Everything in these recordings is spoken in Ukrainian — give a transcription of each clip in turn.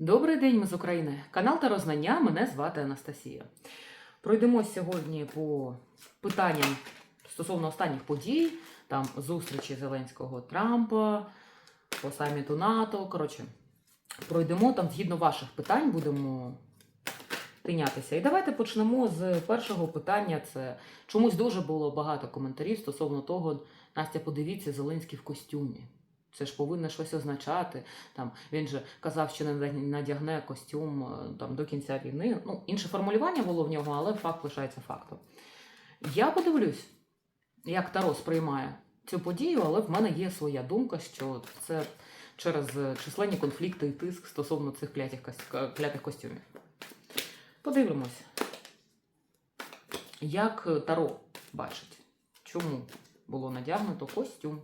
Добрий день, ми з України. Канал та Рознання. Мене звати Анастасія. Пройдемось сьогодні по питанням стосовно останніх подій, там зустрічі Зеленського Трампа, по саміту НАТО. Коротше, пройдемо там згідно ваших питань, будемо тинятися. І давайте почнемо з першого питання. Це чомусь дуже було багато коментарів стосовно того, Настя, подивіться, Зеленський в костюмі. Це ж повинно щось означати. Там він же казав, що не надягне костюм е, там до кінця війни. Ну, інше формулювання було в нього, але факт лишається фактом. Я подивлюсь, як Таро сприймає цю подію, але в мене є своя думка, що це через численні конфлікти і тиск стосовно цих клятих, клятих костюмів. Подивимось, як Таро бачить, чому було надягнуто костюм.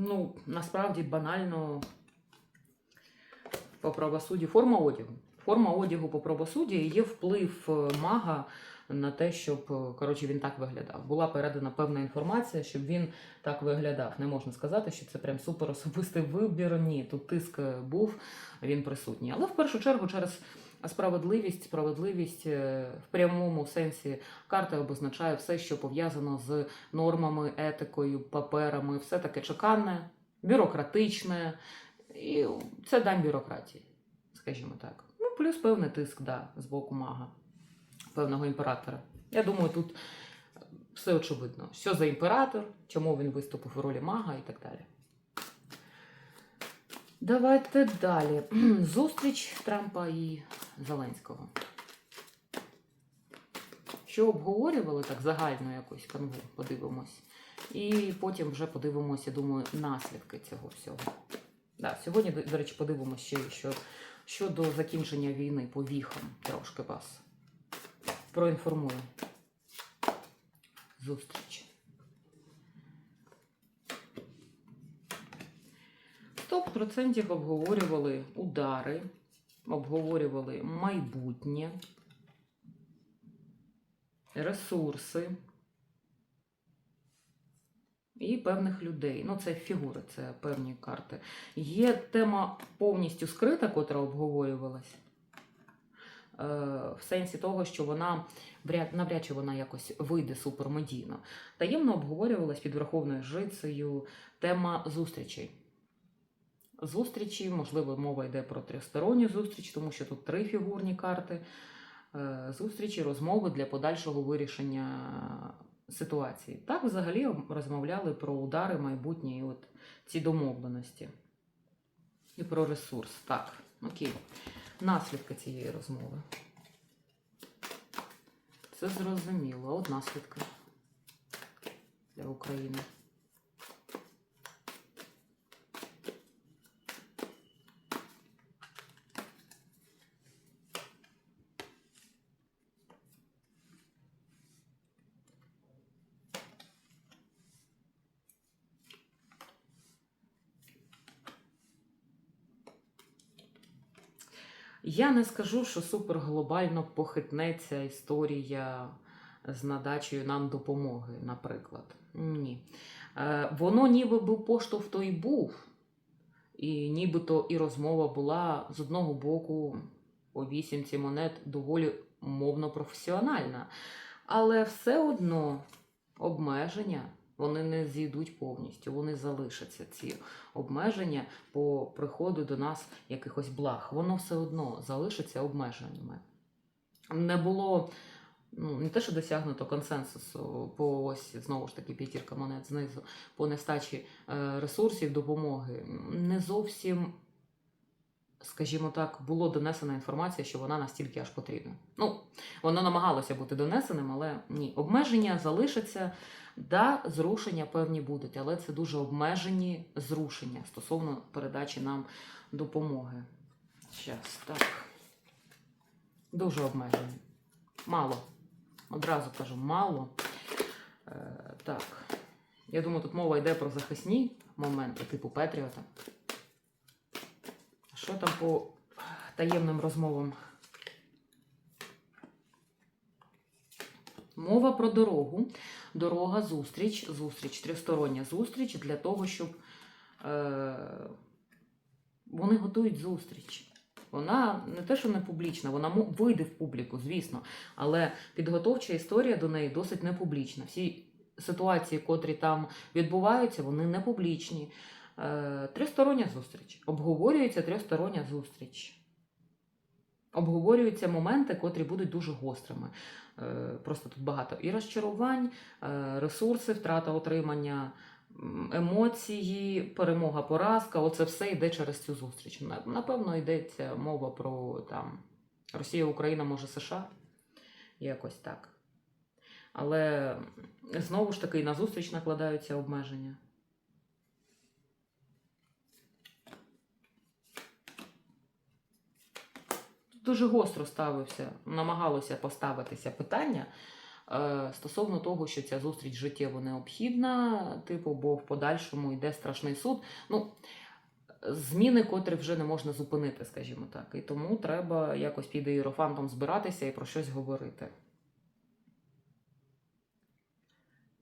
Ну, насправді банально по правосуддю форма одягу. Форма одягу по правосуддю і є вплив е, мага на те, щоб е, коротше, він так виглядав. Була передана певна інформація, щоб він так виглядав. Не можна сказати, що це прям супер особистий вибір. Ні, тут тиск е, був, він присутній. Але в першу чергу через справедливість, справедливість в прямому сенсі карта обозначає все, що пов'язано з нормами, етикою, паперами, все таке чеканне, бюрократичне. І це дань бюрократії, скажімо так. Ну, плюс певний тиск, да, з боку мага, певного імператора. Я думаю, тут все очевидно. Що за імператор, чому він виступив у ролі мага і так далі. Давайте далі. Зустріч Трампа і Зеленського. Що обговорювали так загальну якусь канву, подивимось. І потім вже подивимося, думаю, наслідки цього всього. Да, сьогодні, до, речі, подивимося ще, що щодо закінчення війни по віхам трошки вас проінформую. Зустріч. 100% обговорювали удари, обговорювали майбутнє, ресурси і певних людей. Ну, це фігури, це певні карти. Є тема повністю скрита, котра обговорювалась. Е, В сенсі того, що вона навряд чи вона якось вийде супермедійно. Таємно обговорювалась під Верховною Жицею тема зустрічей. Зустрічі, можливо, мова йде про тристоронню зустріч, тому що тут три фігурні карти. Е, Зустрічі, розмови для подальшого вирішення ситуації. Так, взагалі розмовляли про удари майбутнє і от ці домовленості. І про ресурс. Так, окей. Наслідки цієї розмови. Це зрозуміло. От наслідки для України. Я не скажу, що суперглобально похитнеться історія з надачею нам допомоги, наприклад. Ні. Е, Воно ніби би поштовх то й був, і нібито і розмова була з одного боку по вісімці монет доволі мовно професіональна. Але все одно обмеження вони не зійдуть повністю, вони залишаться ці обмеження по приходу до нас якихось благ. Воно все одно залишиться обмеженнями. Не було ну, не те, що досягнуто консенсусу по ось знову ж таки п'ятірка монет знизу, по нестачі е, ресурсів допомоги. Не зовсім, скажімо так, було донесена інформація, що вона настільки аж потрібна. Ну, воно намагалося бути донесеним, але ні. Обмеження залишаться. Да, зрушення певні будуть, але це дуже обмежені зрушення стосовно передачі нам допомоги. Щас, так. Дуже обмежені. Мало. Одразу кажу, мало. Е, так. Я думаю, тут мова йде про захисні моменти, типу Петріота. Що там по таємним розмовам Мова про дорогу. Дорога, зустріч, зустріч, тристороння зустріч для того, щоб е, вони готують зустріч. Вона не те, що не публічна, вона вийде в публіку, звісно. Але підготовча історія до неї досить не публічна. Всі ситуації, котрі там відбуваються, вони не публічні. Е, Тристороння зустріч. Обговорюється тристороння зустріч. Обговорюються моменти, котрі будуть дуже гострими. Е, Просто тут багато і розчарувань, е, ресурси, втрата отримання, емоції, перемога, поразка. Оце все йде через цю зустріч. Напевно, йдеться мова про там Росія, Україна, може США. Якось так. Але знову ж таки на зустріч накладаються обмеження. Дуже гостро ставився, намагалося поставитися питання е, стосовно того, що ця зустріч життєво необхідна, типу, бо в подальшому йде страшний суд. Ну, зміни, котрі вже не можна зупинити, скажімо так. І тому треба якось під іерофантом збиратися і про щось говорити.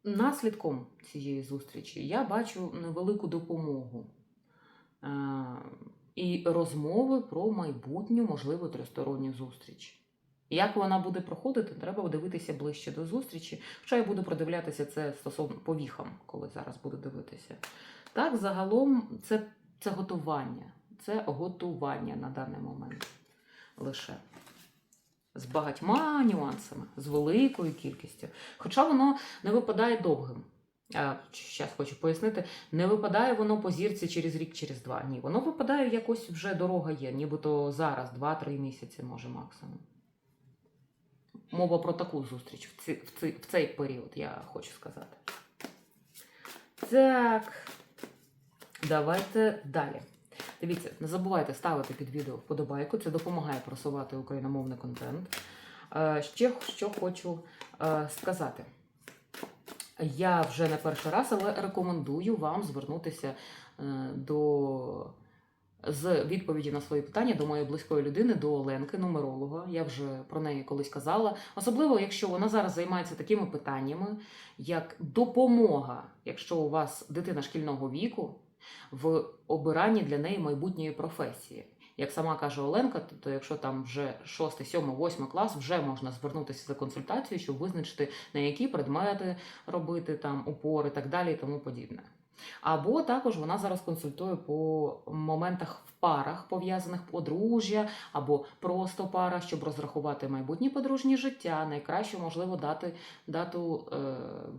Наслідком цієї зустрічі я бачу невелику допомогу е, і розмови про майбутню, можливо, тристоронню зустріч. Як вона буде проходити, треба дивитися ближче до зустрічі. Хоча я буду продивлятися це стосовно по віхам, коли зараз буду дивитися. Так, загалом це, це готування. Це готування на даний момент лише. З багатьма нюансами, з великою кількістю. Хоча воно не випадає довгим. Зараз хочу пояснити, не випадає воно по зірці через рік, через два. Ні, воно випадає якось вже дорога є, нібито зараз, 2-3 місяці, може максимум. Мова про таку зустріч в, ці, в, ці, в цей період, я хочу сказати. Так, давайте далі. Дивіться, не забувайте ставити під відео вподобайку, це допомагає просувати україномовний контент. Е, Ще що хочу е, сказати. Я вже не перший раз, але рекомендую вам звернутися е, до з відповіді на свої питання до моєї близької людини, до Оленки, нумеролога. Я вже про неї колись казала. Особливо, якщо вона зараз займається такими питаннями, як допомога, якщо у вас дитина шкільного віку, в обиранні для неї майбутньої професії. Як сама каже Оленка, то, якщо там вже 6, 7, 8 клас, вже можна звернутися за консультацією, щоб визначити, на які предмети робити, там упор і так далі, і тому подібне. Або також вона зараз консультує по моментах в парах, пов'язаних подружжя, або просто пара, щоб розрахувати майбутнє подружнє життя, найкраще можливо дати дату е,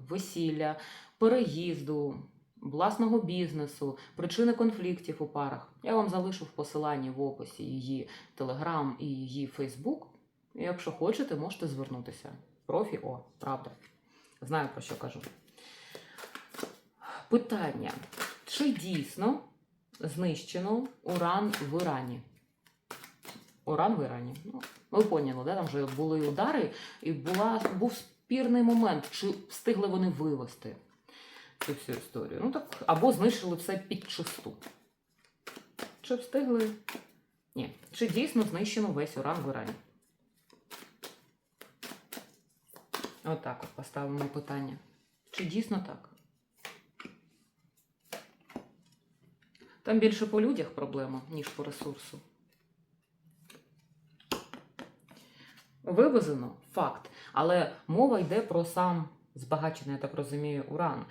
весілля, переїзду, власного бізнесу, причини конфліктів у парах. Я вам залишу в посиланні в описі її телеграм і її Фейсбук. Якщо хочете, можете звернутися. Профі, о, правда. Знаю про що кажу. Питання: чи дійсно знищено уран в Ірані? Уран в Ірані. Ну, ви поняли, да? там вже були удари, і була, був спірний момент, чи встигли вони вивести цю всю історію. Ну так, або знищили все під чисту. Чи встигли? Ні. Чи дійсно знищено весь уран в Ірані? Отак от поставимо питання. Чи дійсно так? Там більше по людях проблема, ніж по ресурсу. Вивезено факт. Але мова йде про сам збагачений, я так розумію, уран. Е,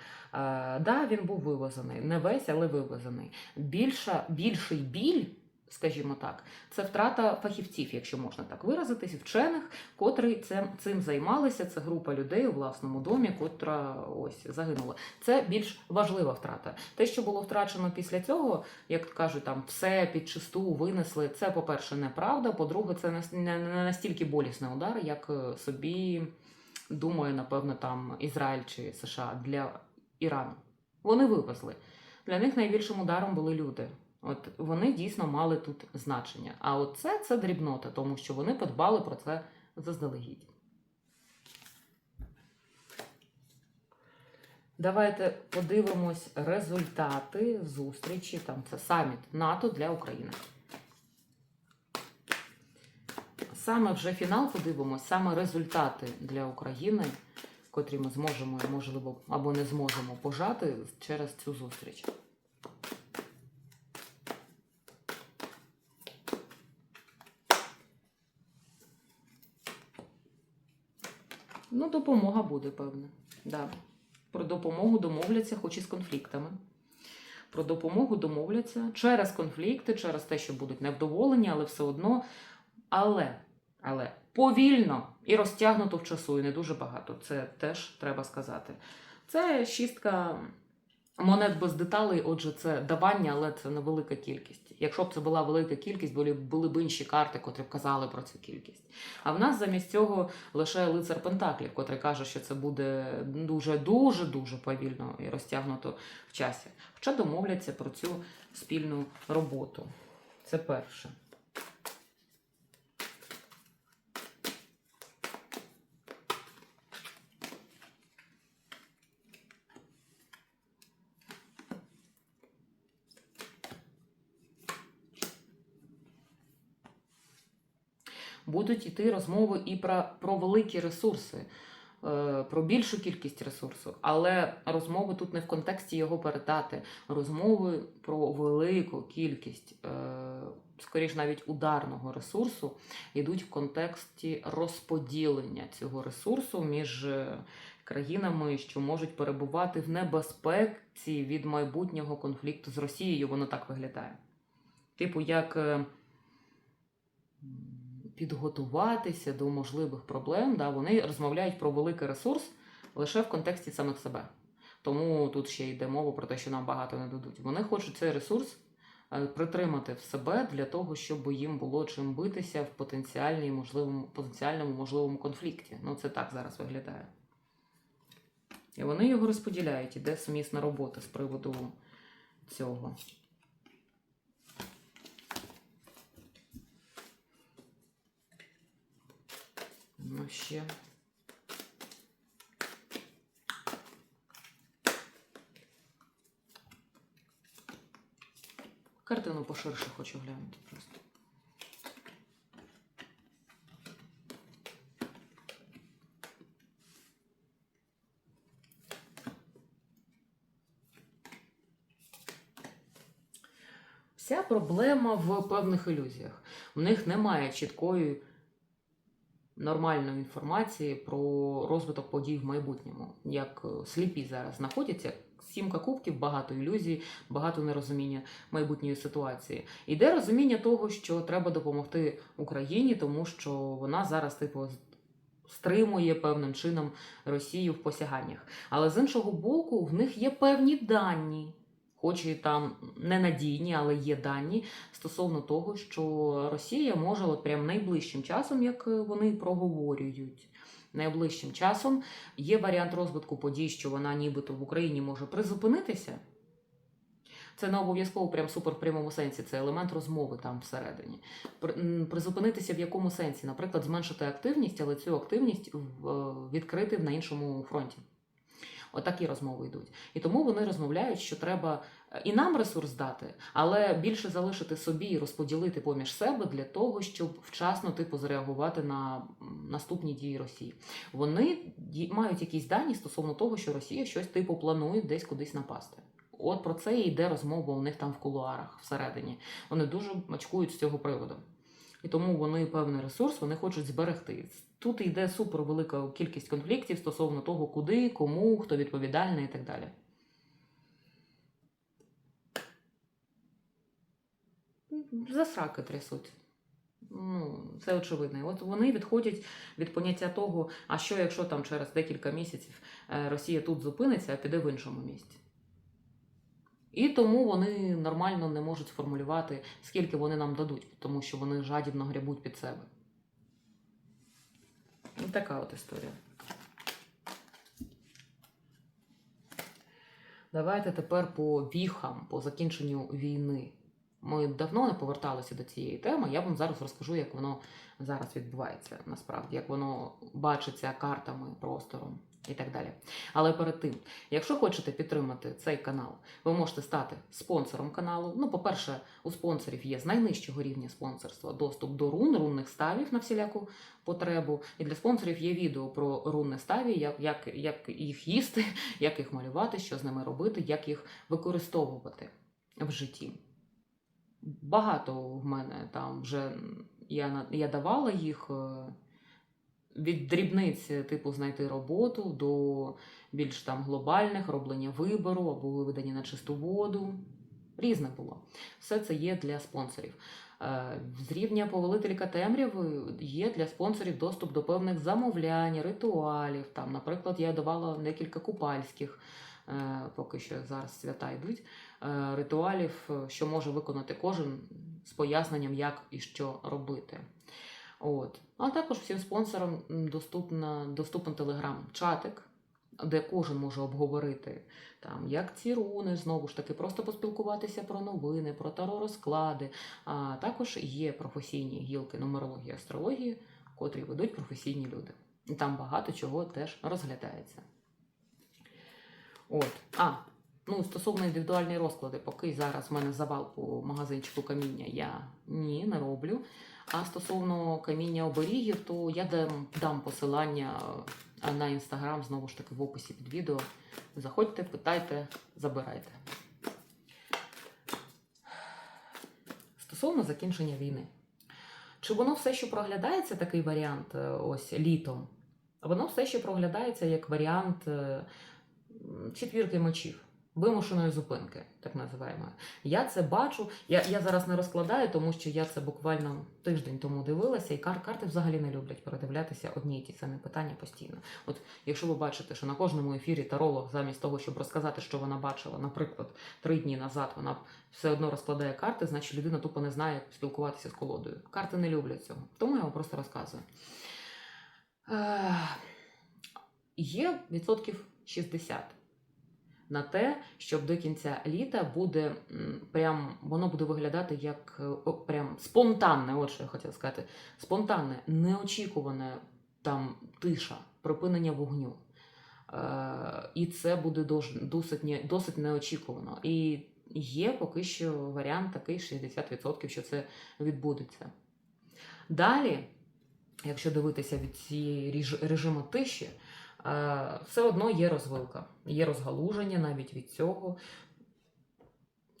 да, він був вивезений. Не весь, але вивезений. Більша, більший біль, скажімо так, це втрата фахівців, якщо можна так виразитись, вчених, котрі цим, цим займалися. Це група людей у власному домі, котра ось загинула. Це більш важлива втрата. Те, що було втрачено після цього, як кажуть, там все під чисту винесли. Це, по-перше, неправда. По-друге, це не, не, настільки болісний удар, як е, собі думає, напевно, там Ізраїль чи США для Ірану. Вони вивезли. Для них найбільшим ударом були люди. От вони дійсно мали тут значення. А от це, це дрібнота, тому що вони подбали про це заздалегідь. Давайте подивимось результати зустрічі. Там це саміт НАТО для України. Саме вже фінал подивимось, саме результати для України, котрі ми зможемо, можливо, або не зможемо пожати через цю зустріч. Ну, допомога буде, певне. Да. Про допомогу домовляться, хоч і з конфліктами. Про допомогу домовляться через конфлікти, через те, що будуть невдоволені, але все одно. Але, але повільно і розтягнуто в часу, і не дуже багато. Це теж треба сказати. Це шістка монет без деталей, отже, це давання, але це невелика кількість. Якщо б це була велика кількість, були, були б інші карти, котрі б казали про цю кількість. А в нас замість цього лише лицар Пентаклів, котрий каже, що це буде дуже дуже дуже повільно і розтягнуто в часі. Хоча домовляться про цю спільну роботу. Це перше. Будуть йти розмови і про, про великі ресурси, е, про більшу кількість ресурсу. Але розмови тут не в контексті його передати. Розмови про велику кількість, е, скоріш навіть ударного ресурсу, йдуть в контексті розподілення цього ресурсу між е, країнами, що можуть перебувати в небезпеці від майбутнього конфлікту з Росією. Воно так виглядає. Типу, як. Підготуватися до можливих проблем, да, вони розмовляють про великий ресурс лише в контексті самих себе. Тому тут ще йде мова про те, що нам багато не дадуть. Вони хочуть цей ресурс е, притримати в себе для того, щоб їм було чим битися в потенціальній можливому, потенціальному можливому конфлікті. Ну, це так зараз виглядає. І вони його розподіляють, іде сумісна робота з приводу цього. Ну, ще. Картину поширше хочу глянути просто. Вся проблема в певних ілюзіях. У них немає чіткої нормальної інформації про розвиток подій в майбутньому. Як е, сліпі зараз знаходяться, сімка кубків, багато ілюзій, багато нерозуміння майбутньої ситуації. Іде розуміння того, що треба допомогти Україні, тому що вона зараз, типу, стримує певним чином Росію в посяганнях. Але з іншого боку, в них є певні дані. Хоч і там ненадійні, але є дані стосовно того, що Росія може от прям найближчим часом, як вони проговорюють, найближчим часом є варіант розвитку подій, що вона нібито в Україні може призупинитися. Це не обов'язково прям супер в прямому сенсі, це елемент розмови там всередині. При- Призупинитися в якому сенсі? Наприклад, зменшити активність, але цю активність е, відкрити на іншому фронті. Отакі розмови йдуть. І тому вони розмовляють, що треба е, і нам ресурс дати, але більше залишити собі і розподілити поміж себе для того, щоб вчасно типу зреагувати на наступні дії Росії. Вони мають якісь дані стосовно того, що Росія щось типу планує десь кудись напасти. От про це і йде розмова у них там в кулуарах всередині. Вони дуже мачкують з цього приводу. І тому вони певний ресурс вони хочуть зберегти. Тут йде супер велика кількість конфліктів стосовно того, куди, кому, хто відповідальний і так далі. Засраки трясуть. Ну, це очевидно. От вони відходять від поняття того, а що якщо там через декілька місяців е, Росія тут зупиниться, а піде в іншому місці. І тому вони нормально не можуть сформулювати, скільки вони нам дадуть, тому що вони жадібно грябуть під себе. Ось така от історія. Давайте тепер по віхам, по закінченню війни. Ми давно не поверталися до цієї теми. Я вам зараз розкажу, як воно зараз відбувається насправді, як воно бачиться картами простором. І так далі. Але перед тим, якщо хочете підтримати цей канал, ви можете стати спонсором каналу. Ну, по-перше, у спонсорів є з найнижчого рівня спонсорства доступ до рун, рунних ставів на всіляку потребу. І для спонсорів є відео про рунне ставі, як, як, як їх їсти, як їх малювати, що з ними робити, як їх використовувати в житті. Багато в мене там вже я, я давала їх. Е, від дрібниць, типу знайти роботу, до більш там глобальних роблення вибору або виведення на чисту воду. Різне було. Все це є для спонсорів. Е, З рівня повелителька темряви є для спонсорів доступ до певних замовлянь, ритуалів. Там, наприклад, я давала декілька купальських, е, поки що зараз свята йдуть, е, ритуалів, е, що може виконати кожен з поясненням, як і що робити. От. А також всім спонсорам доступна, доступен телеграм-чатик, де кожен може обговорити, там, як ці руни, знову ж таки, просто поспілкуватися про новини, про таро розклади. А також є професійні гілки нумерології астрології, котрі ведуть професійні люди. І там багато чого теж розглядається. От. А, ну, стосовно індивідуальної розклади, поки зараз в мене завал по магазинчику каміння, я ні, не роблю. А стосовно каміння оберігів, то я дам, дам посилання на інстаграм знову ж таки в описі під відео. Заходьте, питайте, забирайте. Стосовно закінчення війни. Чи воно все, що проглядається, такий варіант е, ось літом? Воно все ще проглядається як варіант е, четвірки мечів, вимушеної зупинки, так називаємо. Я це бачу. Я, я зараз не розкладаю, тому що я це буквально тиждень тому дивилася, і кар- карти взагалі не люблять передивлятися одні й ті самі питання постійно. От якщо ви бачите, що на кожному ефірі таролог, замість того, щоб розказати, що вона бачила, наприклад, три дні назад, вона все одно розкладає карти, значить людина тупо не знає, як спілкуватися з колодою. Карти не люблять цього. Тому я вам просто розказую. Е, Є відсотків 60 на те, щоб до кінця літа буде прям воно буде виглядати як е, прям спонтанне, от що я хотіла сказати, спонтанне, неочікуване там тиша, припинення вогню. Е, і це буде досить, досить неочікувано. І є поки що варіант такий 60%, що це відбудеться. Далі, якщо дивитися від цієї режиму тиші, все одно є розвилка, є розгалуження навіть від цього.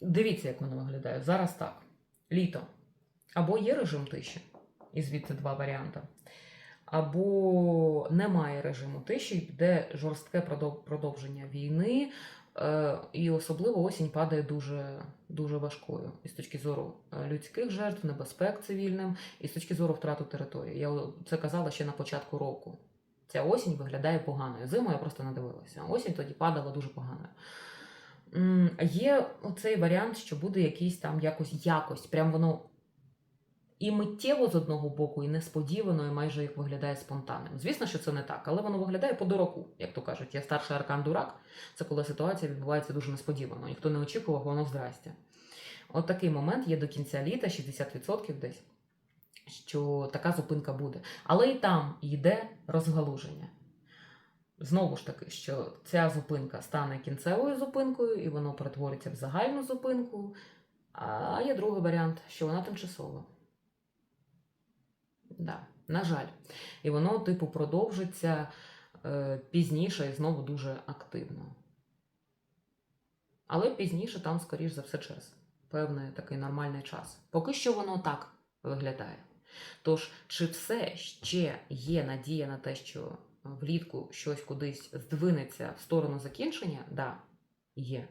Дивіться, як воно виглядає. Зараз так. Літо. Або є режим тиші, і звідси два варіанти. Або немає режиму тиші, йде жорстке продовження війни, е, і особливо осінь падає дуже, дуже важкою і з точки зору е, людських жертв, небезпек цивільним, і з точки зору втрату території. Я це казала ще на початку року. Ця осінь виглядає поганою. Зиму я просто не дивилася. Осінь тоді падала дуже поганою. Є оцей варіант, що буде якийсь там якось якось, прям воно і миттєво з одного боку, і несподівано, і майже як виглядає спонтанним. Звісно, що це не так, але воно виглядає по дураку, як то кажуть. Я старший аркан дурак. Це коли ситуація відбувається дуже несподівано. Ніхто не очікував, воно здрастя. От такий момент є до кінця літа, 60% десь, що така зупинка буде. Але і там йде розгалуження. Знову ж таки, що ця зупинка стане кінцевою зупинкою, і воно перетвориться в загальну зупинку. А є другий варіант, що вона тимчасова. Да, на жаль. І воно, типу, продовжиться е, пізніше і знову дуже активно. Але пізніше там, скоріш за все, через певний такий нормальний час. Поки що воно так виглядає. Тож, чи все ще є надія на те, що влітку щось кудись здвинеться в сторону закінчення? Да, є.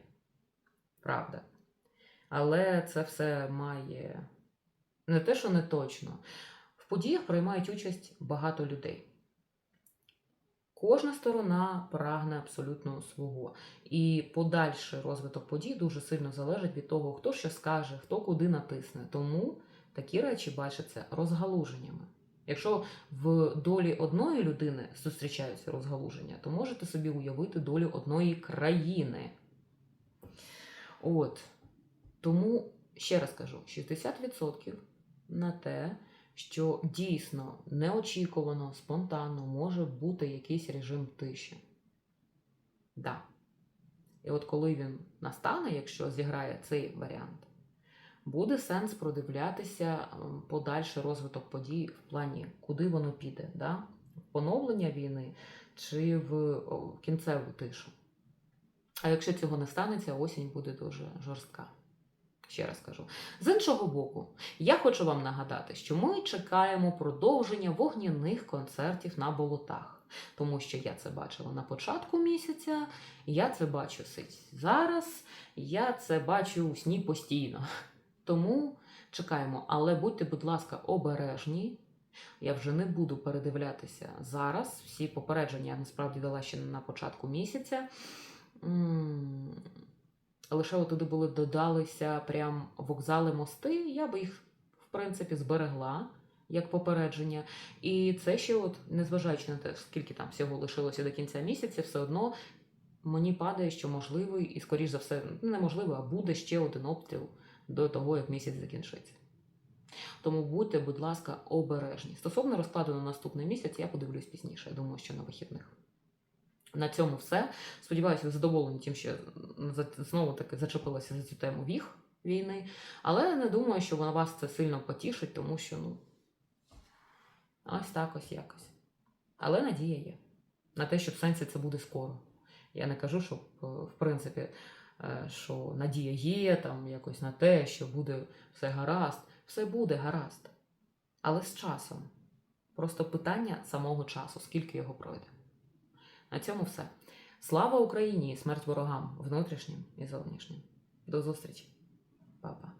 Правда. Але це все має не те, що не точно. В подіях приймають участь багато людей. Кожна сторона прагне абсолютно свого. І подальший розвиток подій дуже сильно залежить від того, хто що скаже, хто куди натисне. Тому такі речі бачаться розгалуженнями. Якщо в долі одної людини зустрічаються розгалуження, то можете собі уявити долю одної країни. От. Тому ще раз кажу: 60% на те, що дійсно неочікувано, спонтанно може бути якийсь режим тиші. Да. І от коли він настане, якщо зіграє цей варіант, буде сенс продивлятися подальший розвиток подій в плані, куди воно піде, да? поновлення війни чи в кінцеву тишу. А якщо цього не станеться, осінь буде дуже жорстка. Ще раз кажу. З іншого боку, я хочу вам нагадати, що ми чекаємо продовження вогняних концертів на болотах. Тому що я це бачила на початку місяця, я це бачу зараз, я це бачу у сні постійно. Тому чекаємо. Але будьте, будь ласка, обережні. Я вже не буду передивлятися зараз. Всі попередження я насправді дала ще на початку місяця. Лише туди були додалися прям вокзали, мости. Я би їх, в принципі, зберегла як попередження. І це ще, от, незважаючи на те, скільки там всього лишилося до кінця місяця, все одно мені падає, що можливий, і, скоріш за все, неможливо, а буде ще один обстріл до того, як місяць закінчиться. Тому будьте, будь ласка, обережні. Стосовно розкладу на наступний місяць, я подивлюсь пізніше. Я думаю, що на вихідних. На цьому все. Сподіваюся, ви задоволені тим, що знову таки зачепилася за цю тему віг війни. Але не думаю, що вона вас це сильно потішить, тому що ну ось так ось якось. Але надія є на те, що в сенсі це буде скоро. Я не кажу, що е, в принципі, що надія є там якось на те, що буде все гаразд. Все буде гаразд. Але з часом. Просто питання самого часу, скільки його пройде. На цьому все. Слава Україні смерть ворогам внутрішнім і зовнішнім. До зустрічі, Па-па.